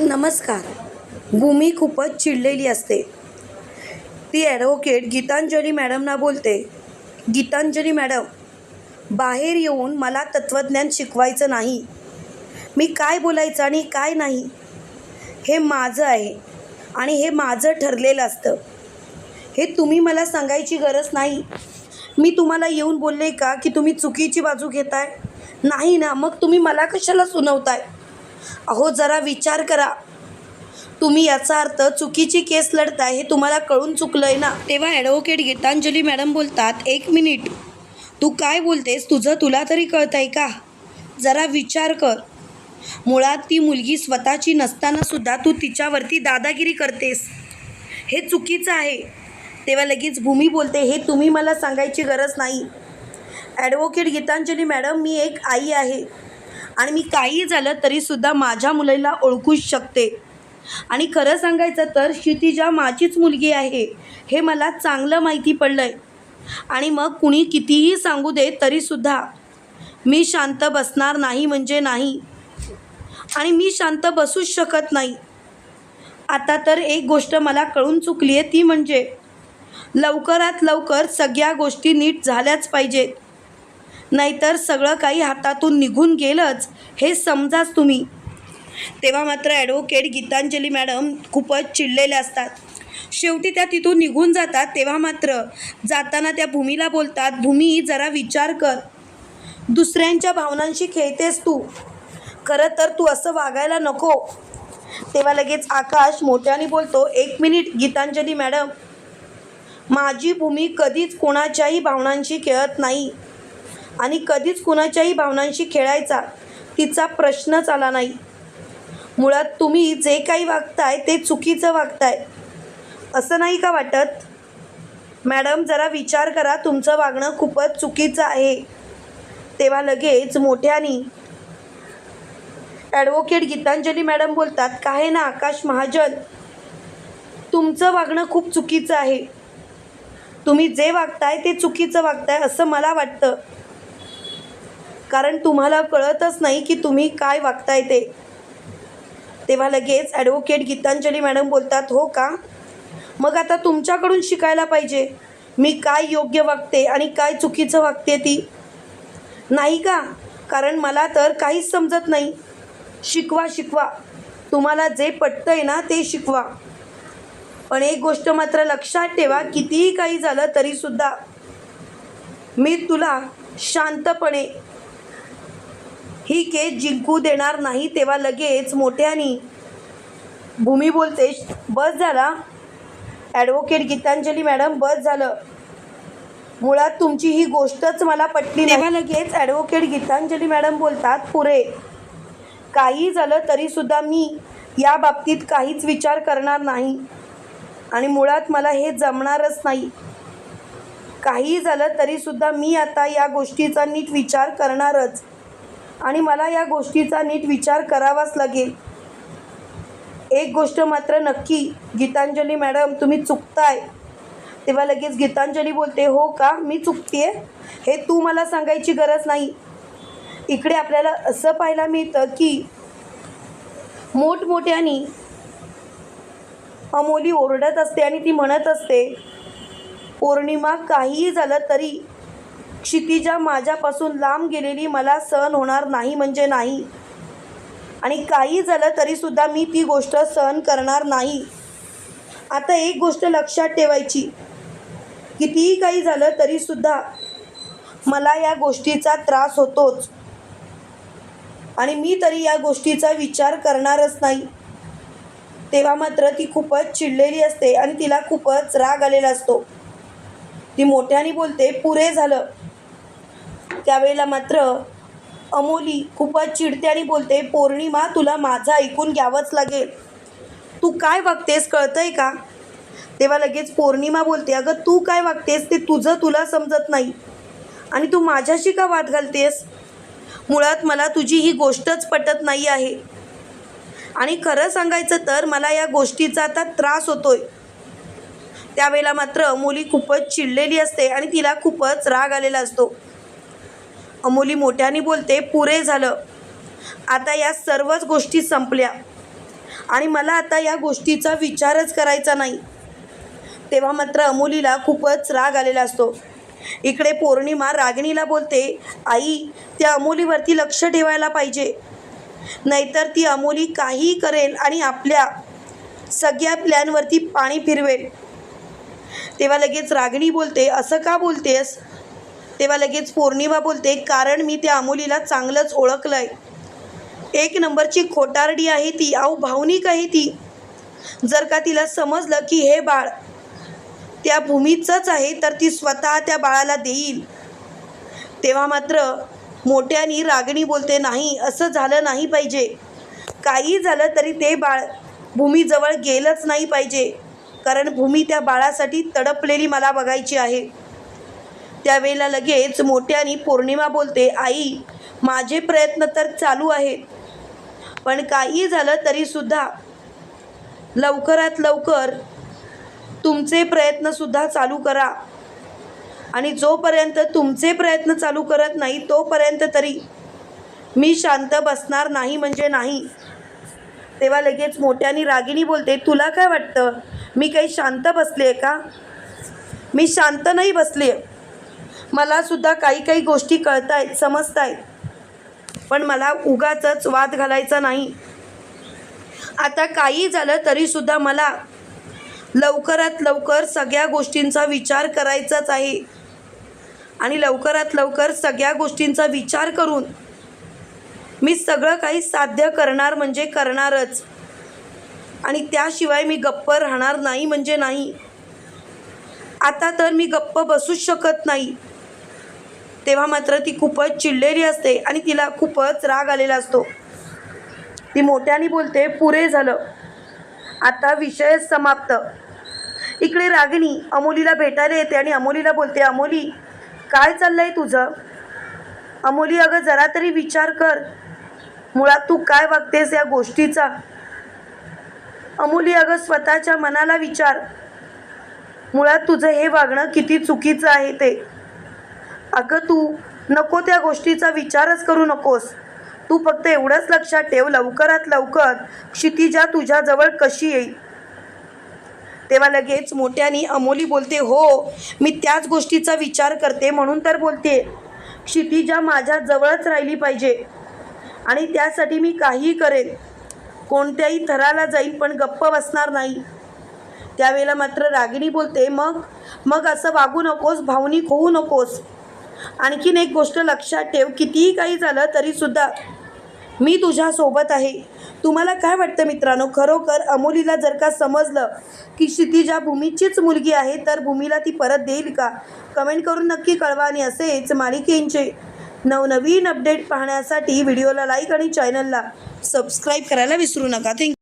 नमस्कार. भूमी खूपच चिडलेली असते. ती ॲडव्होकेट गीतांजली मॅडमना बोलते गीतांजली मॅडम बाहेर येऊन मला तत्त्वज्ञान शिकवायचं नाही. मी काय बोलायचं आणि काय नाही? हे माझं आहे आणि हे माझं ठरलेलं असतं. हे तुम्ही मला सांगायची गरज नाही. मी तुम्हाला येऊन बोलले का की तुम्ही चुकीची बाजू घेताय? नाही ना मग तुम्ही मला कशाला सुनवताय? अहो जरा विचार करा. तुम्ही याचा अर्थ चुकीची केस लढताय हे तुम्हाला कळून चुकलंय ना? तेव्हा ॲडव्होकेट गीतांजली मॅडम बोलतात एक मिनिट. तू काय बोलतेस? तुझं तुला तरी कळतंय का? जरा विचार कर. मुळात ती मुलगी स्वतःची नसतानासुद्धा तू तिच्यावरती दादागिरी करतेस. हे चुकीचं आहे. तेव्हा लगेच भूमी बोलते हे तुम्ही मला सांगायची गरज नाही. ॲडव्होकेट गीतांजली मॅडम मी एक आई आहे. आणि मी काही झालं तरीसुद्धा माझ्या मुलीला ओळखूच शकते. आणि खरं सांगायचं तर क्षितिजा माझीच मुलगी आहे हे मला चांगलं माहिती पडलं आहे आणि मग कुणी कितीही सांगू दे तरीसुद्धा मी शांत बसणार नाही म्हणजे नाही. आणि मी शांत बसूच शकत नाही. आता तर एक गोष्ट मला कळून चुकली आहे ती म्हणजे लवकरात लवकर सगळ्या गोष्टी नीट झाल्याच पाहिजेत. नाहीतर सगळं काही हातातून निघून गेलंच हे समजाच तुम्ही. तेव्हा मात्र ॲडव्होकेट गीतांजली मॅडम खूपच चिडलेल्या असतात. शेवटी त्या तिथून निघून जातात तेव्हा मात्र जाताना त्या भूमीला बोलतात भूमी जरा विचार कर. दुसऱ्यांच्या भावनांशी खेळतेस तू. खरं तर तू असं वागायला नको. तेव्हा लगेच आकाश मोठ्याने बोलतो एक मिनिट गीतांजली मॅडम माझी भूमी कधीच कोणाच्याही भावनांशी खेळत नाही. आणि कधीच कुणाच्याही भावनांशी खेळायचा तिचा प्रश्नच आला नाही. मुळात तुम्ही जे काही वागताय ते चुकीचं वागताय. असं नाही का वाटत? मॅडम जरा विचार करा तुमचं वागणं खूपच चुकीचं आहे. तेव्हा लगेच मोठ्यानी ॲडव्होकेट गीतांजली मॅडम बोलतात काय ना आकाश महाजन? तुमचं वागणं खूप चुकीचं आहे. तुम्ही जे वागताय ते चुकीचं वागताय असं मला वाटतं. कारण तुम्हाला कळतच नाही की तुम्ही काय वागताय ते. तेव्हा लगेच ॲडव्होकेट गीतांजली मॅडम बोलतात हो का? मग आता तुमच्याकडून शिकायला पाहिजे. मी काय योग्य वागते आणि काय चुकीचं वागते ती? नाही का? कारण मला तर काहीच समजत नाही. शिकवा शिकवा. तुम्हाला जे पटतं आहे ना ते शिकवा. पण एक गोष्ट मात्र लक्षात ठेवा कितीही काही झालं तरीसुद्धा. मी तुला शांतपणे ही केस जिंकू देणार नाही तेव्हा लगेच मोठ्यानी भूमी बोलते बस झाला. ॲडव्होकेट गीतांजली मॅडम बस झालं. मुळात तुमची ही गोष्टच मला पटली तेव्हा लगेच ॲडव्होकेट गीतांजली मॅडम बोलतात पुरे काही झालं तरीसुद्धा मी या बाबतीत काहीच विचार करणार नाही. आणि मुळात मला हे जमणारच नाही. काही झालं तरीसुद्धा मी आता या गोष्टीचा नीट विचार करणारच. आणि मला या गोष्टीचा नीट विचार करावाच लागेल. एक गोष्ट मात्र नक्की गीतांजली मॅडम तुम्ही चुकताय. तेव्हा लगेच गीतांजली बोलते हो का? मी चुकते हे तू मला सांगायची गरज नाही. इकडे आपल्याला असं पाहायला मिळतं की मोठमोठ्यानी अमोली ओरडत असते आणि ती म्हणत असते पौर्णिमा काहीही झालं तरी क्षितिजा माझ्यापासून लांब गेलेली मला सहन होणार नाही म्हणजे नाही. आणि काही झालं तरीसुद्धा मी ती गोष्ट सहन करणार नाही. आता एक गोष्ट लक्षात ठेवायची. कितीही काही झालं तरीसुद्धा मला या गोष्टीचा त्रास होतोच. आणि मी तरी या गोष्टीचा विचार करणारच नाही. तेव्हा मात्र ती खूपच चिडलेली असते आणि तिला खूपच राग आलेला असतो. ती मोठ्याने बोलते पुरे झालं. त्यावेळेला मात्र अमोली खूपच चिडते आणि बोलते पौर्णिमा तुला माझं ऐकून घ्यावंच लागेल. तू काय वागतेस कळतंय का? तेव्हा लगेच पौर्णिमा बोलते अगं तू काय वागतेस ते तुझं तुला समजत नाही. आणि तू माझ्याशी का वाद घालतेस? मुळात मला तुझी ही गोष्टच पटत नाही आहे. आणि खरं सांगायचं तर मला या गोष्टीचा आता त्रास होतोय. त्यावेळेला मात्र अमोली खूपच चिडलेली असते आणि तिला खूपच राग आलेला असतो. अमोली मोठ्याने बोलते पुरे झालं. आता या सर्वच गोष्टी संपल्या. आणि मला आता या गोष्टीचा विचारच करायचा नाही. तेव्हा मात्र अमोलीला खूपच राग आलेला असतो. इकडे पौर्णिमा रागिणीला बोलते आई त्या अमोलीवरती लक्ष ठेवायला पाहिजे. नाहीतर ती अमोली काहीही करेल आणि आपल्या सगळ्या प्लॅनवरती पाणी फिरवेल. तेव्हा लगेच रागिणी बोलते असं का बोलतेस? तेव्हा लगेच पौर्णिमा बोलते कारण मी त्या अमोलीला चांगलंच ओळखलं आहे एक नंबरची खोटारडी आहे ती अहो भावनिक आहे ती. जर का तिला समजलं की हे बाळ त्या भूमीचंच आहे तर ती स्वतः त्या बाळाला देईल. तेव्हा मात्र मोठ्यानी रागणी बोलते नाही असं झालं नाही पाहिजे. काही झालं तरी ते बाळ भूमीजवळ गेलंच नाही पाहिजे. कारण भूमी त्या बाळासाठी तडपलेली मला बघायची आहे. त्यावेळेला लगेच मोठ्यानी पौर्णिमा बोलते आई माझे प्रयत्न तर चालू आहेत पण काही झालं तरीसुद्धा लवकरात लवकर तुमचे प्रयत्नसुद्धा चालू करा. आणि जोपर्यंत तुमचे प्रयत्न चालू करत नाही तोपर्यंत तरी मी शांत बसणार नाही म्हणजे नाही. तेव्हा लगेच मोठ्याने रागिणी बोलते तुला काय वाटतं? मी काही शांत बसले आहे का? मी शांत नाही बसले मलासुद्धा काही काही गोष्टी कळत आहेत समजत आहेत पण मला उगाच वाद घालायचा नाही. आता काही झालं तरीसुद्धा मला लवकरात लवकर सगळ्या गोष्टींचा विचार करायचाच आहे. आणि लवकरात लवकर सगळ्या गोष्टींचा विचार करून मी सगळं काही साध्य करणार म्हणजे करणारच. आणि त्याशिवाय मी गप्प राहणार नाही म्हणजे नाही. आता तर मी गप्प बसूच शकत नाही. तेव्हा मात्र ती खूपच चिडलेली असते आणि तिला खूपच राग आलेला असतो. ती मोठ्याने बोलते पुरे झालं. आता विषय समाप्त. इकडे रागिणी अमोलीला भेटायला येते आणि अमोलीला बोलते अमोली काय चाललंय तुझं? अमोली अगं जरा तरी विचार कर. मुळात तू काय वागतेस या गोष्टीचा? अमोली अगं स्वतःच्या मनाला विचार. मुळात तुझं हे वागणं किती चुकीचं आहे ते. अगं तू नको त्या गोष्टीचा विचारच करू नकोस. तू फक्त एवढंच लक्षात ठेव लवकरात लवकर क्षितिजा तुझ्याजवळ कशी येईल. तेव्हा लगेच मोठ्याने अमोली बोलते हो मी त्याच गोष्टीचा विचार करते म्हणून तर बोलते. क्षितिजा माझ्या जवळच राहिली पाहिजे आणि त्यासाठी मी काहीही करेन. कोणत्याही थराला जाईल पण गप्प बसणार नाही. त्यावेळेला मात्र रागिणी बोलते मग मग असं वागू नकोस भावनिक होऊ नकोस. आणखीन एक गोष्ट लक्षात ठेव कितीही काही झालं तरीसुद्धा मी तुझ्यासोबत आहे. तुम्हाला काय वाटतं मित्रांनो? खरोखर अमोलीला जर का समजलं की क्षितिजा भूमीचीच मुलगी आहे तर भूमीला ती परत देईल का? कमेंट करून नक्की कळवा आणि असेच मालिकेंचे नवनवीन अपडेट पाहण्यासाठी व्हिडिओला लाईक आणि चॅनलला सबस्क्राईब करायला विसरू नका. थँक्यू